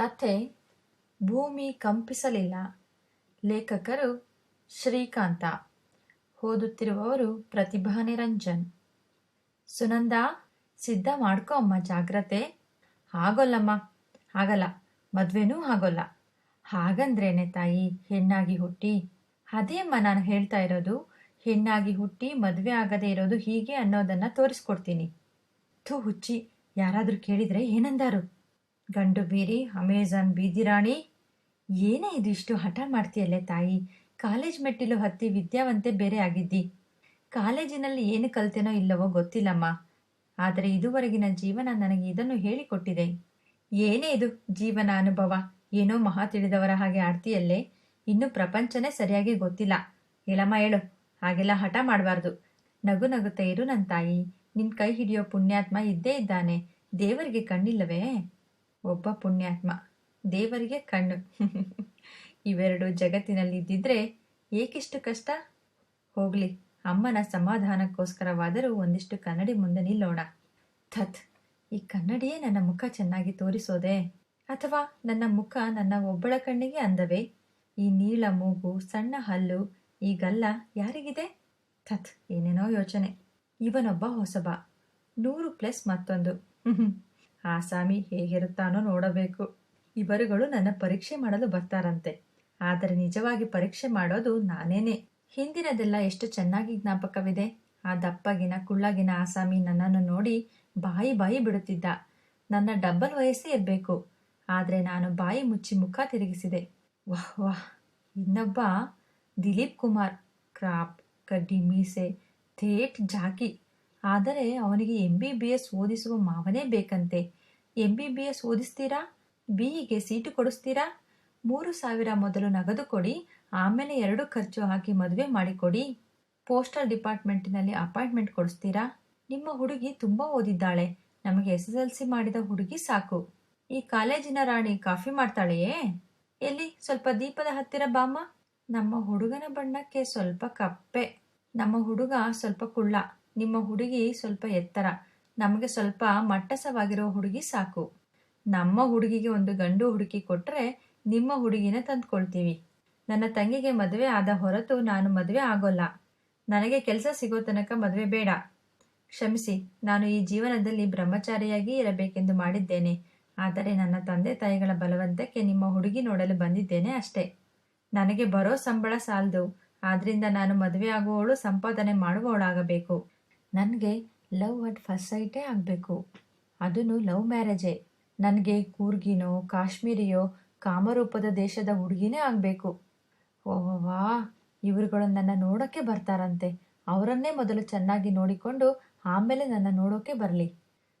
ಕಥೆ ಭೂಮಿ ಕಂಪಿಸಲಿಲ್ಲ. ಲೇಖಕರು ಶ್ರೀಕಾಂತ. ಓದುತ್ತಿರುವವರು ಪ್ರತಿಭಾ ನಿರಂಜನ್. ಸುನಂದ, ಸಿದ್ಧ ಮಾಡ್ಕೋ ಅಮ್ಮ, ಜಾಗ್ರತೆ. ಆಗೋಲ್ಲಮ್ಮ ಆಗಲ್ಲ. ಮದ್ವೆನೂ ಆಗೋಲ್ಲ. ಹಾಗಂದ್ರೇನೆ ತಾಯಿ, ಹೆಣ್ಣಾಗಿ ಹುಟ್ಟಿ. ಅದೇ ಅಮ್ಮ, ನಾನು ಹೇಳ್ತಾ ಇರೋದು, ಹೆಣ್ಣಾಗಿ ಹುಟ್ಟಿ ಮದುವೆ ಆಗದೆ ಇರೋದು ಹೀಗೆ ಅನ್ನೋದನ್ನ ತೋರಿಸ್ಕೊಡ್ತೀನಿ. ಥೂ ಹುಚ್ಚಿ, ಯಾರಾದರೂ ಕೇಳಿದ್ರೆ ಏನಂದಾರು? ಗಂಡು ಬೀರಿ, ಅಮೆಜಾನ್ ಬೀದಿರಾಣಿ ಏನೇ ಇದು ಇಷ್ಟು ಹಠ ಮಾಡ್ತೀಯಲ್ಲೇ ತಾಯಿ? ಕಾಲೇಜ್ ಮೆಟ್ಟಿಲು ಹತ್ತಿ ವಿದ್ಯಾವಂತೆ ಬೇರೆ ಆಗಿದ್ದಿ. ಕಾಲೇಜಿನಲ್ಲಿ ಏನು ಕಲ್ತೇನೋ ಇಲ್ಲವೋ ಗೊತ್ತಿಲ್ಲಮ್ಮ. ಆದರೆ ಇದುವರೆಗಿನ ಜೀವನ ನನಗೆ ಇದನ್ನು ಹೇಳಿಕೊಟ್ಟಿದೆ. ಏನೇ ಇದು ಜೀವನ ಅನುಭವ? ಏನೋ ಮಹಾ ತಿಳಿದವರ ಹಾಗೆ ಆಡ್ತಿಯಲ್ಲೇ? ಇನ್ನು ಪ್ರಪಂಚನೇ ಸರಿಯಾಗಿ ಗೊತ್ತಿಲ್ಲ. ಹೇಳಮ್ಮ ಹೇಳು. ಹಾಗೆಲ್ಲ ಹಠ ಮಾಡಬಾರ್ದು. ನಗು ನಗುತ್ತಾ ಇರು ನನ್ನ ತಾಯಿ. ನಿನ್ನ ಕೈ ಹಿಡಿಯೋ ಪುಣ್ಯಾತ್ಮ ಇದ್ದೇ ಇದ್ದಾನೆ. ದೇವರಿಗೆ ಕಣ್ಣಿಲ್ಲವೇ? ಒಬ್ಬ ಪುಣ್ಯಾತ್ಮ. ದೇವರಿಗೆ ಕಣ್ಣು. ಇವೆರಡು ಜಗತ್ತಿನಲ್ಲಿ ಇದ್ದಿದ್ರೆ ಏಕಿಷ್ಟು ಕಷ್ಟ? ಹೋಗ್ಲಿ, ಅಮ್ಮನ ಸಮಾಧಾನಕ್ಕೋಸ್ಕರವಾದರೂ ಒಂದಿಷ್ಟು ಕನ್ನಡಿ ಮುಂದೆ ನಿಲ್ಲೋಣ. ಥತ್, ಈ ಕನ್ನಡಿಯೇ ನನ್ನ ಮುಖ ಚೆನ್ನಾಗಿ ತೋರಿಸೋದೆ? ಅಥವಾ ನನ್ನ ಮುಖ ನನ್ನ ಒಬ್ಬಳ ಕಣ್ಣಿಗೆ ಅಂದವೇ? ಈ ನೀಳ ಮೂಗು, ಸಣ್ಣ ಹಲ್ಲು, ಈ ಗಲ್ಲ ಯಾರಿಗಿದೆ? ಥತ್, ಏನೇನೋ ಯೋಚನೆ. ಇವನೊಬ್ಬ ಹೊಸಬ. ನೂರು ಪ್ಲಸ್ ಮತ್ತೊಂದು. ಆಸಾಮಿ ಹೇಗಿರುತ್ತಾನೋ ನೋಡಬೇಕು. ಇವರುಗಳು ನನ್ನ ಪರೀಕ್ಷೆ ಮಾಡಲು ಬರ್ತಾರಂತೆ. ಆದರೆ ನಿಜವಾಗಿ ಪರೀಕ್ಷೆ ಮಾಡೋದು ನಾನೇನೆ. ಹಿಂದಿನದೆಲ್ಲ ಎಷ್ಟು ಚೆನ್ನಾಗಿ ಜ್ಞಾಪಕವಿದೆ. ಆ ದಪ್ಪಗಿನ ಕುಳ್ಳಗಿನ ಆಸಾಮಿ ನನ್ನನ್ನು ನೋಡಿ ಬಾಯಿ ಬಾಯಿ ಬಿಡುತ್ತಿದ್ದ. ನನ್ನ ಡಬ್ಬಲ್ ವಯಸ್ಸೇ ಇರಬೇಕು. ಆದರೆ ನಾನು ಬಾಯಿ ಮುಚ್ಚಿ ಮುಖ ತಿರುಗಿಸಿದೆ. ವಾಹ್ ವಾಹ್, ಇನ್ನೊಬ್ಬ ದಿಲೀಪ್ ಕುಮಾರ್. ಕ್ರಾಪ್, ಕಡ್ಡಿ, ಮೀಸೆ, ಥೇಟ್ ಜಾಕಿ. ಆದರೆ ಅವನಿಗೆ ಎಂ ಬಿ ಬಿ ಎಸ್ ಓದಿಸುವ ಮಾವನೇ ಬೇಕಂತೆ. ಎಂ ಬಿ ಬಿ ಎಸ್ ಓದಿಸ್ತೀರಾ? ಬಿಇಗೆ ಸೀಟು ಕೊಡಿಸ್ತೀರಾ? ಮೂರು ಸಾವಿರ ಮೊದಲು ನಗದು ಕೊಡಿ, ಆಮೇಲೆ ಎರಡು ಖರ್ಚು ಹಾಕಿ ಮದುವೆ ಮಾಡಿಕೊಡಿ. ಪೋಸ್ಟಲ್ ಡಿಪಾರ್ಟ್ಮೆಂಟಿನಲ್ಲಿ ಅಪಾಯಿಂಟ್ಮೆಂಟ್ ಕೊಡಿಸ್ತೀರಾ? ನಿಮ್ಮ ಹುಡುಗಿ ತುಂಬ ಓದಿದ್ದಾಳೆ. ನಮಗೆ ಎಸ್ ಎಸ್ ಎಲ್ ಸಿ ಮಾಡಿದ ಹುಡುಗಿ ಸಾಕು. ಈ ಕಾಲೇಜಿನ ರಾಣಿ ಕಾಫಿ ಮಾಡ್ತಾಳೆಯೇ? ಎಲ್ಲಿ? ಸ್ವಲ್ಪ ದೀಪದ ಹತ್ತಿರ ಬಾಮ್ಮ. ನಮ್ಮ ಹುಡುಗನ ಬಣ್ಣಕ್ಕೆ ಸ್ವಲ್ಪ ಕಪ್ಪೆ. ನಮ್ಮ ಹುಡುಗ ಸ್ವಲ್ಪ ಕುಳ್ಳ. ನಿಮ್ಮ ಹುಡುಗಿ ಸ್ವಲ್ಪ ಎತ್ತರ. ನಮಗೆ ಸ್ವಲ್ಪ ಮಟ್ಟಸವಾಗಿರೋ ಹುಡುಗಿ ಸಾಕು. ನಮ್ಮ ಹುಡುಗಿಗೆ ಒಂದು ಗಂಡು ಹುಡುಕಿ ಕೊಟ್ಟರೆ ನಿಮ್ಮ ಹುಡುಗಿನ ತಂದ್ಕೊಳ್ತೀವಿ. ನನ್ನ ತಂಗಿಗೆ ಮದುವೆ ಆದ ಹೊರತು ನಾನು ಮದುವೆ ಆಗೋಲ್ಲ. ನನಗೆ ಕೆಲಸ ಸಿಗೋ ತನಕ ಮದುವೆ ಬೇಡ. ಕ್ಷಮಿಸಿ, ನಾನು ಈ ಜೀವನದಲ್ಲಿ ಬ್ರಹ್ಮಚಾರಿಯಾಗಿ ಇರಬೇಕೆಂದು ಮಾಡಿದ್ದೇನೆ. ಆದರೆ ನನ್ನ ತಂದೆ ತಾಯಿಗಳ ಬಲವಂತಕ್ಕೆ ನಿಮ್ಮ ಹುಡುಗಿ ನೋಡಲು ಬಂದಿದ್ದೇನೆ ಅಷ್ಟೇ. ನನಗೆ ಬರೋ ಸಂಬಳ ಸಾಲದು. ಆದ್ರಿಂದ ನಾನು ಮದುವೆ ಆಗುವವಳು, ಸಂಪಾದನೆ ಮಾಡುವವಳಾಗಬೇಕು. ನನಗೆ ಲವ್ ಅಟ್ ಫಸ್ಟ್ ಸೈಟೇ ಆಗಬೇಕು. ಅದೂ ಲವ್ ಮ್ಯಾರೇಜೇ. ನನಗೆ ಕೂರ್ಗಿನೋ, ಕಾಶ್ಮೀರಿಯೋ, ಕಾಮರೂಪದ ದೇಶದ ಹುಡುಗಿನೇ ಆಗಬೇಕು. ಓಹವಾ ಇವರುಗಳು ನನ್ನ ನೋಡೋಕ್ಕೆ ಬರ್ತಾರಂತೆ. ಅವರನ್ನೇ ಮೊದಲು ಚೆನ್ನಾಗಿ ನೋಡಿಕೊಂಡು ಆಮೇಲೆ ನನ್ನ ನೋಡೋಕೆ ಬರಲಿ.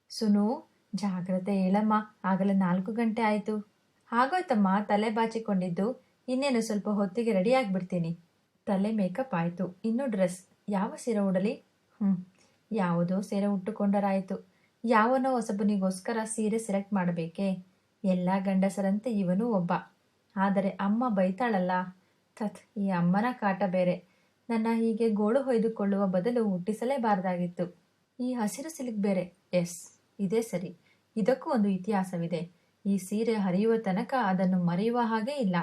ಸುನು, ಜಾಗ್ರತೆ ಹೇಳಮ್ಮ. ಆಗಲೇ ನಾಲ್ಕು ಗಂಟೆ ಆಯಿತು. ಆಗೋಯ್ತಮ್ಮ, ತಲೆ ಬಾಚಿಕೊಂಡಿದ್ದು. ಇನ್ನೇನು ಸ್ವಲ್ಪ ಹೊತ್ತಿಗೆ ರೆಡಿ ಆಗಿಬಿಡ್ತೀನಿ. ತಲೆ ಮೇಕಪ್ ಆಯಿತು. ಇನ್ನು ಡ್ರೆಸ್. ಯಾವ ಸೀರೆ ಉಡಲಿ? ಹ್ಞೂ ಯಾವುದೋ ಸೀರೆ ಉಟ್ಟುಕೊಂಡರಾಯಿತು. ಯಾವನೋ ಹೊಸಬನಿಗೋಸ್ಕರ ಸೀರೆ ಸೆಲೆಕ್ಟ್ ಮಾಡಬೇಕೇ? ಎಲ್ಲ ಗಂಡಸರಂತೆ ಇವನು ಒಬ್ಬ. ಆದರೆ ಅಮ್ಮ ಬೈತಾಳಲ್ಲ. ತತ್ ಈ ಅಮ್ಮನ ಕಾಟ ಬೇರೆ. ನನ್ನ ಹೀಗೆ ಗೋಳು ಹೊಯ್ದುಕೊಳ್ಳುವ ಬದಲು ಹುಟ್ಟಿಸಲೇಬಾರದಾಗಿತ್ತು. ಈ ಹಸಿರು ಸಿಲುಕ್ ಬೇರೆ. ಎಸ್, ಇದೇ ಸರಿ. ಇದಕ್ಕೂ ಒಂದು ಇತಿಹಾಸವಿದೆ. ಈ ಸೀರೆ ಹರಿಯುವ ತನಕ ಅದನ್ನು ಮರೆಯುವ ಹಾಗೆ ಇಲ್ಲ.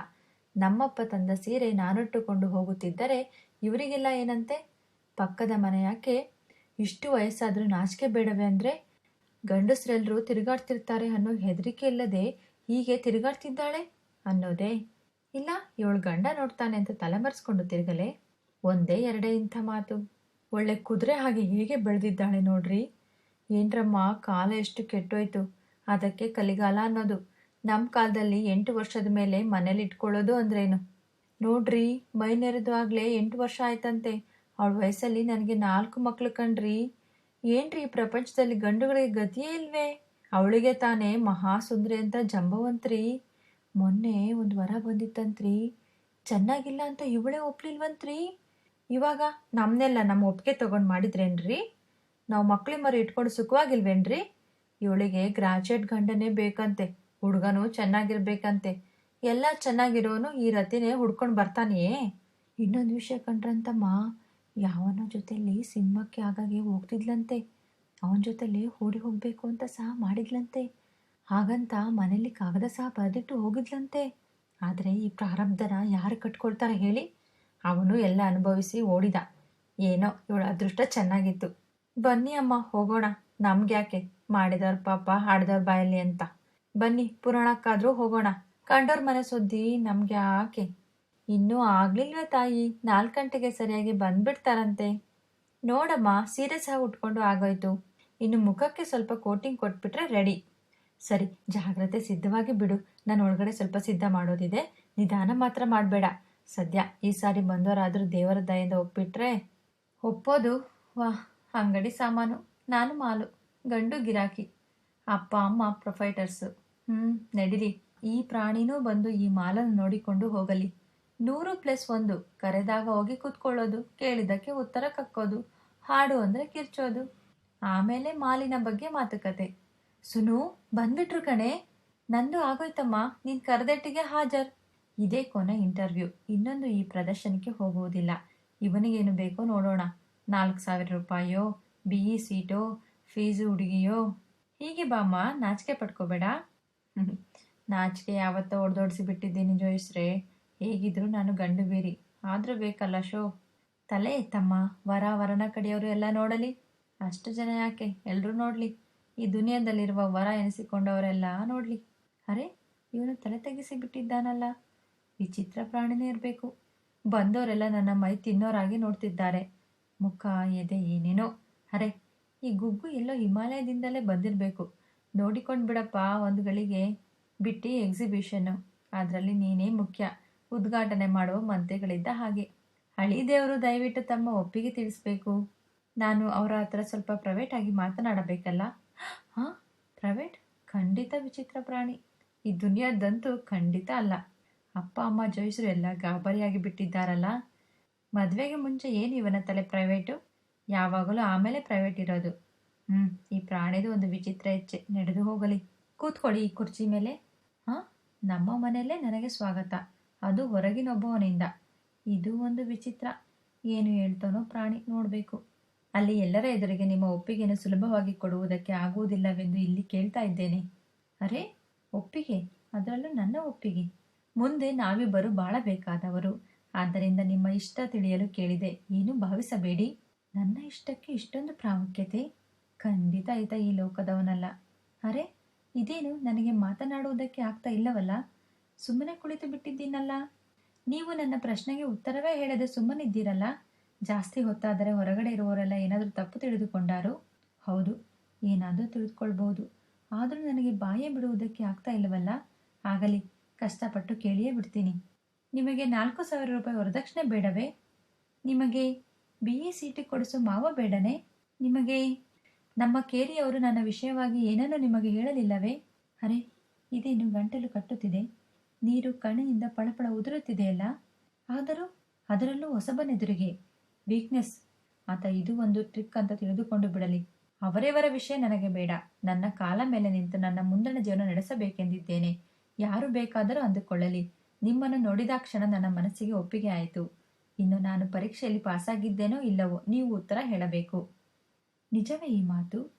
ನಮ್ಮಪ್ಪ ತಂದ ಸೀರೆ ನಾನುಟ್ಟುಕೊಂಡು ಹೋಗುತ್ತಿದ್ದರೆ ಇವರಿಗೆಲ್ಲ ಏನಂತೆ? ಪಕ್ಕದ ಮನೆಯಾಕೆ ಇಷ್ಟು ವಯಸ್ಸಾದರೂ ನಾಚಿಕೆ ಬೇಡವೆ ಅಂದರೆ? ಗಂಡಸರೆಲ್ಲರೂ ತಿರುಗಾಡ್ತಿರ್ತಾರೆ ಅನ್ನೋ ಹೆದರಿಕೆ ಇಲ್ಲದೆ ಹೀಗೆ ತಿರುಗಾಡ್ತಿದ್ದಾಳೆ ಅನ್ನೋದೇ. ಇಲ್ಲ, ಇವಳು ಗಂಡ ನೋಡ್ತಾನೆ ಅಂತ ತಲೆಮರೆಸ್ಕೊಂಡು ತಿರುಗಲೆ. ಒಂದೇ ಎರಡೇ ಇಂಥ ಮಾತು. ಒಳ್ಳೆ ಕುದುರೆ ಹಾಗೆ ಹೀಗೆ ಬೆಳೆದಿದ್ದಾಳೆ ನೋಡ್ರಿ. ಏನ್ರಮ್ಮ, ಕಾಲ ಎಷ್ಟು ಕೆಟ್ಟೋಯ್ತು. ಅದಕ್ಕೆ ಕಲಿಗಾಲ ಅನ್ನೋದು. ನಮ್ಮ ಕಾಲದಲ್ಲಿ ಎಂಟು ವರ್ಷದ ಮೇಲೆ ಮನೇಲಿ ಇಟ್ಕೊಳ್ಳೋದು ಅಂದ್ರೇನು? ನೋಡ್ರಿ, ಮೈ ನೆರೆದು ಆಗಲೇ ಎಂಟು ವರ್ಷ ಆಯ್ತಂತೆ. ಅವಳ ವಯಸ್ಸಲ್ಲಿ ನನಗೆ ನಾಲ್ಕು ಮಕ್ಕಳು ಕಣ್ರಿ. ಏನ್ರಿ ಈ ಪ್ರಪಂಚದಲ್ಲಿ ಗಂಡುಗಳಿಗೆ ಗತಿಯೇ ಇಲ್ವೇ? ಅವಳಿಗೆ ತಾನೇ ಮಹಾ ಸುಂದ್ರಿ ಅಂತ ಜಂಬವಂತ್ರಿ. ಮೊನ್ನೆ ಒಂದು ವರ ಬಂದಿತ್ತಂತ್ರಿ. ಚೆನ್ನಾಗಿಲ್ಲ ಅಂತ ಇವಳೇ ಒಪ್ಲಿಲ್ವಂತ್ರಿ? ಇವಾಗ ನಮ್ಮನ್ನೆಲ್ಲ ನಮ್ಮ ಒಪ್ಪಿಗೆ ತಗೊಂಡು ಮಾಡಿದ್ರೇನ್ರಿ? ನಾವು ಮಕ್ಳಿ ಮರಿ ಇಟ್ಕೊಂಡು ಸುಖವಾಗಿಲ್ವೇನ್ರಿ? ಇವಳಿಗೆ ಗ್ರಾಜುಯೇಟ್ ಗಂಡನೇ ಬೇಕಂತೆ, ಹುಡುಗನು ಚೆನ್ನಾಗಿರ್ಬೇಕಂತೆ. ಎಲ್ಲ ಚೆನ್ನಾಗಿರೋನು ಈ ರತಿನೇ ಹುಡ್ಕೊಂಡು ಬರ್ತಾನೆಯೇ? ಇನ್ನೊಂದು ವಿಷಯ ಕಂಡ್ರಂತಮ್ಮ ಯಾವನ ಜೊತೆಯಲ್ಲಿ ಸಿನಿಮಾಕ್ಕೆ ಆಗಾಗೆ ಹೋಗ್ತಿದ್ಲಂತೆ. ಅವನ ಜೊತೆಲಿ ಓಡಿ ಹೋಗಬೇಕು ಅಂತ ಸಹ ಮಾಡಿದ್ಲಂತೆ. ಹಾಗಂತ ಮನೇಲಿ ಕಾಗದ ಸಹ ಬರೆದಿಟ್ಟು ಹೋಗಿದ್ಲಂತೆ. ಆದರೆ ಈ ಪ್ರಾರಬ್ಧನ ಯಾರು ಕಟ್ಕೊಳ್ತಾರೆ ಹೇಳಿ? ಅವನು ಎಲ್ಲ ಅನುಭವಿಸಿ ಓಡಿದ. ಏನೋ ಇವಳ ಅದೃಷ್ಟ ಚೆನ್ನಾಗಿತ್ತು. ಬನ್ನಿ ಅಮ್ಮ, ಹೋಗೋಣ. ನಮ್ಗೆ ಯಾಕೆ? ಮಾಡಿದವ್ರ ಪಾಪ ಹಾಡಿದವ್ರ ಬಾಯಲ್ಲಿ ಅಂತ. ಬನ್ನಿ, ಪುರಾಣಕ್ಕಾದರೂ ಹೋಗೋಣ. ಕಂಡೋರ್ ಮನೆ ಸುದ್ದಿ ನಮ್ಗೆ ಯಾಕೆ? ಇನ್ನೂ ಆಗ್ಲಿಲ್ವೇ ತಾಯಿ? ನಾಲ್ಕು ಗಂಟೆಗೆ ಸರಿಯಾಗಿ ಬಂದ್ಬಿಡ್ತಾರಂತೆ. ನೋಡಮ್ಮ, ಸೀರೆ ಸಹ ಉಟ್ಕೊಂಡು ಆಗೋಯ್ತು. ಇನ್ನು ಮುಖಕ್ಕೆ ಸ್ವಲ್ಪ ಕೋಟಿಂಗ್ ಕೊಟ್ಬಿಟ್ರೆ ರೆಡಿ. ಸರಿ, ಜಾಗ್ರತೆ ಸಿದ್ಧವಾಗಿ ಬಿಡು. ನಾನು ಒಳಗಡೆ ಸ್ವಲ್ಪ ಸಿದ್ಧ ಮಾಡೋದಿದೆ. ನಿಧಾನ ಮಾತ್ರ ಮಾಡಬೇಡ. ಸದ್ಯ ಈ ಸಾರಿ ಬಂದವರಾದರೂ ದೇವರ ದಯೆಯಿಂದ ಒಪ್ಪಿಟ್ರೆ ಒಪ್ಪೋದು. ವಾ, ಅಂಗಡಿ ಸಾಮಾನು, ನಾನು ಮಾಲು, ಗಂಡು ಗಿರಾಕಿ, ಅಪ್ಪ, ಅಮ್ಮ, ಪ್ರೊಫೈಟರ್ಸು. ಹ್ಞೂ ನಡೀರಿ. ಈ ಪ್ರಾಣಿನೂ ಬಂದು ಈ ಮಾಲನ್ನು ನೋಡಿಕೊಂಡು ಹೋಗಲಿ. ನೂರು ಪ್ಲಸ್ ಒಂದು ಕರೆದಾಗ ಹೋಗಿ ಕೂತ್ಕೊಳ್ಳೋದು, ಕೇಳಿದ್ದಕ್ಕೆ ಉತ್ತರ ಕಕ್ಕೋದು, ಹಾಡು ಅಂದರೆ ಕಿರ್ಚೋದು. ಆಮೇಲೆ ಮಾಲಿನ ಬಗ್ಗೆ ಮಾತುಕತೆ. ಸುನು, ಬಂದ್ಬಿಟ್ರು ಕಣೆ. ನಂದು ಆಗೋಯ್ತಮ್ಮ, ನೀನು ಕರೆದಟ್ಟಿಗೆ ಹಾಜರ್. ಇದೇ ಕೊನೆ ಇಂಟರ್ವ್ಯೂ. ಇನ್ನೊಂದು ಈ ಪ್ರದರ್ಶನಕ್ಕೆ ಹೋಗುವುದಿಲ್ಲ. ಇವನಿಗೇನು ಬೇಕೋ ನೋಡೋಣ. ನಾಲ್ಕು ಸಾವಿರ ರೂಪಾಯೋ ಬಿ ಇ ಸೀಟೋ, ಫೀಸು ಹುಡುಗಿಯೋ. ಹೀಗೆ ಬಾಮ್ಮ, ನಾಚಿಕೆ ಪಡ್ಕೋಬೇಡ. ನಾಚಿಕೆ ಯಾವತ್ತೋ ಹೊಡೆದೊಡಿಸಿ ಬಿಟ್ಟಿದ್ದೀನಿ ಜೋಯಿಸ್ರೆ. ಹೇಗಿದ್ರು ನಾನು ಗಂಡು ಬೇರಿ. ಆದರೂ ಬೇಕಲ್ಲ ಶೋ. ತಲೆ ತಮ್ಮ ವರ, ವರನ ಕಡೆಯವರು ಎಲ್ಲ ನೋಡಲಿ. ಅಷ್ಟು ಜನ ಯಾಕೆ? ಎಲ್ಲರೂ ನೋಡಲಿ. ಈ ದುನಿಯಾದಲ್ಲಿರುವ ವರ ಎನಿಸಿಕೊಂಡವರೆಲ್ಲ ನೋಡಲಿ. ಅರೆ, ಇವನು ತಲೆ ತೆಗೆಸಿ ಬಿಟ್ಟಿದ್ದಾನಲ್ಲ ವಿಚಿತ್ರ ಪ್ರಾಣಿನೇ ಇರಬೇಕು. ಬಂದವರೆಲ್ಲ ನನ್ನ ಮೈ ತಿನ್ನೋರಾಗಿ ನೋಡ್ತಿದ್ದಾರೆ. ಮುಖ, ಎದೆ ಏನೇನೋ. ಅರೆ, ಈ ಗುಗ್ಗು ಎಲ್ಲೋ ಹಿಮಾಲಯದಿಂದಲೇ ಬಂದಿರಬೇಕು. ನೋಡಿಕೊಂಡು ಬಿಡಪ್ಪ ಒಂದು ಗಳಿಗೆ ಬಿಟ್ಟು ಎಕ್ಸಿಬಿಷನ್ನು ಅದರಲ್ಲಿ ನೀನೇ ಮುಖ್ಯ. ಉದ್ಘಾಟನೆ ಮಾಡುವ ಮಂತ್ರಿಗಳಿದ್ದ ಹಾಗೆ. ಹಳಿ ದೇವರು ದಯವಿಟ್ಟು ತಮ್ಮ ಒಪ್ಪಿಗೆ ತಿಳಿಸ್ಬೇಕು. ನಾನು ಅವರ ಹತ್ರ ಸ್ವಲ್ಪ ಪ್ರೈವೇಟ್ ಆಗಿ ಮಾತನಾಡಬೇಕಲ್ಲ? ಹಾಂ, ಪ್ರೈವೇಟ್? ಖಂಡಿತ ವಿಚಿತ್ರ ಪ್ರಾಣಿ. ಈ ದುನಿಯಾದಂತೂ ಖಂಡಿತ ಅಲ್ಲ. ಅಪ್ಪ, ಅಮ್ಮ, ಜೋಯಿಸರು ಎಲ್ಲ ಗಾಬರಿಯಾಗಿ ಬಿಟ್ಟಿದ್ದಾರಲ್ಲ? ಮದುವೆಗೆ ಮುಂಚೆ ಏನು ಇವನ ತಲೆ ಪ್ರೈವೇಟು? ಯಾವಾಗಲೂ ಆಮೇಲೆ ಪ್ರೈವೇಟ್ ಇರೋದು. ಹ್ಞೂ ಈ ಪ್ರಾಣಿದು ಒಂದು ವಿಚಿತ್ರ ಹೆಚ್ಚೆ ನಡೆದು ಹೋಗಲಿ. ಕೂತ್ಕೊಳ್ಳಿ ಈ ಕುರ್ಚಿ ಮೇಲೆ. ಹಾಂ, ನಮ್ಮ ಮನೆಯಲ್ಲೇ ನನಗೆ ಸ್ವಾಗತ. ಅದು ಹೊರಗಿನೊಬ್ಬವನಿಂದ. ಇದು ಒಂದು ವಿಚಿತ್ರ. ಏನು ಹೇಳ್ತಾನೋ ಪ್ರಾಣಿ ನೋಡಬೇಕು. ಅಲ್ಲಿ ಎಲ್ಲರ ಎದುರಿಗೆ ನಿಮ್ಮ ಒಪ್ಪಿಗೆಯನ್ನು ಸುಲಭವಾಗಿ ಕೊಡುವುದಕ್ಕೆ ಆಗುವುದಿಲ್ಲವೆಂದು ಇಲ್ಲಿ ಕೇಳ್ತಾ ಇದ್ದೇನೆ. ಅರೆ, ಒಪ್ಪಿಗೆ? ಅದರಲ್ಲೂ ನನ್ನ ಒಪ್ಪಿಗೆ. ಮುಂದೆ ನಾವಿಬ್ಬರು ಬಾಳಬೇಕಾದವರು. ಆದ್ದರಿಂದ ನಿಮ್ಮ ಇಷ್ಟ ತಿಳಿಯಲು ಕೇಳಿದೆ. ಏನು ಭಾವಿಸಬೇಡಿ? ನನ್ನ ಇಷ್ಟಕ್ಕೆ ಇಷ್ಟೊಂದು ಪ್ರಾಮುಖ್ಯತೆ? ಖಂಡಿತ ಈತ ಈ ಲೋಕದವನಲ್ಲ. ಅರೆ, ಇದೇನು ನನಗೆ ಮಾತನಾಡುವುದಕ್ಕೆ ಆಗ್ತಾ ಇಲ್ಲವಲ್ಲ? ಸುಮ್ಮನೆ ಕುಳಿತು ಬಿಟ್ಟಿದ್ದೀನಲ್ಲ? ನೀವು ನನ್ನ ಪ್ರಶ್ನೆಗೆ ಉತ್ತರವೇ ಹೇಳದೆ ಸುಮ್ಮನಿದ್ದೀರಲ್ಲ? ಜಾಸ್ತಿ ಹೊತ್ತಾದರೆ ಹೊರಗಡೆ ಇರುವವರೆಲ್ಲ ಏನಾದರೂ ತಪ್ಪು ತಿಳಿದುಕೊಂಡಾರು? ಹೌದು, ಏನಾದರೂ ತಿಳಿದುಕೊಳ್ಬಹುದು. ಆದರೂ ನನಗೆ ಬಾಯೇ ಬಿಡುವುದಕ್ಕೆ ಆಗ್ತಾ ಇಲ್ಲವಲ್ಲ? ಆಗಲಿ, ಕಷ್ಟಪಟ್ಟು ಕೇಳಿಯೇ ಬಿಡ್ತೀನಿ. ನಿಮಗೆ ನಾಲ್ಕು ಸಾವಿರ ರೂಪಾಯಿ ವರದಕ್ಷಿಣೆ ಬೇಡವೇ? ನಿಮಗೆ ಬಿ ಇ ಸೀಟಿ ಕೊಡಿಸೋ ಮಾವ ಬೇಡನೆ? ನಿಮಗೆ ನಮ್ಮ ಕೇರಿಯವರು ನನ್ನ ವಿಷಯವಾಗಿ ಏನನ್ನೂ ನಿಮಗೆ ಹೇಳಲಿಲ್ಲವೇ? ಅರೆ, ಇದೇನು ಗಂಟಲು ಕಟ್ಟುತ್ತಿದೆ? ನೀರು ಕಣೆಯಿಂದ ಪಳಪಳ ಉದುರುತ್ತಿದೆಯಲ್ಲ? ಆದರೂ ಅದರಲ್ಲೂ ಹೊಸಬನೆದುರಿಗೆ. ವೀಕ್ನೆಸ್, ಆತ ಇದು ಒಂದು ಟ್ರಿಕ್ ಅಂತ ತಿಳಿದುಕೊಂಡು ಬಿಡಲಿ. ಅವರೇವರ ವಿಷಯ ನನಗೆ ಬೇಡ. ನನ್ನ ಕಾಲ ಮೇಲೆ ನಿಂತು ನನ್ನ ಮುಂದಣ ಜೀವನ ನಡೆಸಬೇಕೆಂದಿದ್ದೇನೆ. ಯಾರು ಬೇಕಾದರೂ ಅಂದುಕೊಳ್ಳಲಿ. ನಿಮ್ಮನ್ನು ನೋಡಿದಾಕ್ಷಣ ನನ್ನ ಮನಸ್ಸಿಗೆ ಒಪ್ಪಿಗೆ ಆಯಿತು. ಇನ್ನು ನಾನು ಪರೀಕ್ಷೆಯಲ್ಲಿ ಪಾಸಾಗಿದ್ದೇನೋ ಇಲ್ಲವೋ ನೀವು ಉತ್ತರ ಹೇಳಬೇಕು. ನಿಜವೇ ಈ ಮಾತು?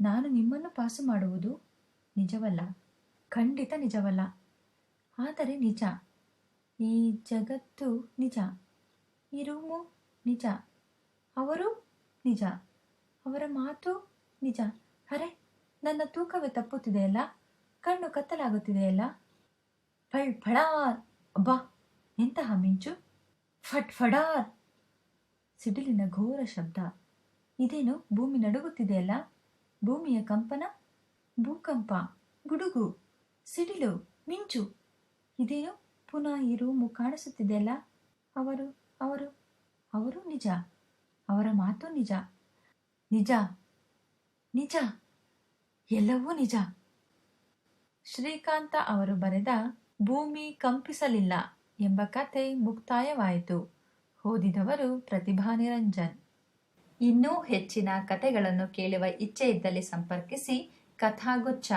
ನಾನು ನಿಮ್ಮನ್ನು ಪಾಸು ಮಾಡುವುದು ನಿಜವಲ್ಲ. ಖಂಡಿತ ನಿಜವಲ್ಲ. ಆದರೆ ನಿಜ. ಈ ಜಗತ್ತು ನಿಜ. ಈ ರೂಮು ನಿಜ. ಅವರು ನಿಜ. ಅವರ ಮಾತು ನಿಜ. ಅರೆ, ನನ್ನ ತೂಕವೇ ತಪ್ಪುತ್ತಿದೆಯಲ್ಲ ಕಣ್ಣು ಕತ್ತಲಾಗುತ್ತಿದೆಯಲ್ಲ ಫಳ್ ಫಡಾರ್ ಅಬ್ಬಾ, ಎಂತಹ ಮಿಂಚು. ಫಟ್ ಫಡಾರ್. ಸಿಡಿಲಿನ ಘೋರ ಶಬ್ದ. ಇದೇನು ಭೂಮಿ ನಡುಗುತ್ತಿದೆಯಲ್ಲ ಭೂಮಿಯ ಕಂಪನ? ಭೂಕಂಪ. ಗುಡುಗು. ಸಿಡಿಲು. ಮಿಂಚು. ಇದೇನು ಪುನಃ ರೂಮು ಕಾಣಿಸುತ್ತಿದೆಯಲ್ಲ? ಅವರು ಅವರು ಅವರು ನಿಜ. ಅವರ ಮಾತು ನಿಜ. ನಿಜ. ನಿಜ. ಎಲ್ಲವೂ ನಿಜ. ಶ್ರೀಕಾಂತ ಅವರು ಬರೆದ ಭೂಮಿ ಕಂಪಿಸಲಿಲ್ಲ ಎಂಬ ಕತೆ ಮುಕ್ತಾಯವಾಯಿತು. ಓದಿದವರು ಪ್ರತಿಭಾ ನಿರಂಜನ್. ಇನ್ನೂ ಹೆಚ್ಚಿನ ಕತೆಗಳನ್ನು ಕೇಳುವ ಇಚ್ಛೆ ಇದ್ದಲ್ಲಿ ಸಂಪರ್ಕಿಸಿ ಕಥಾಗುಚ್ಛ.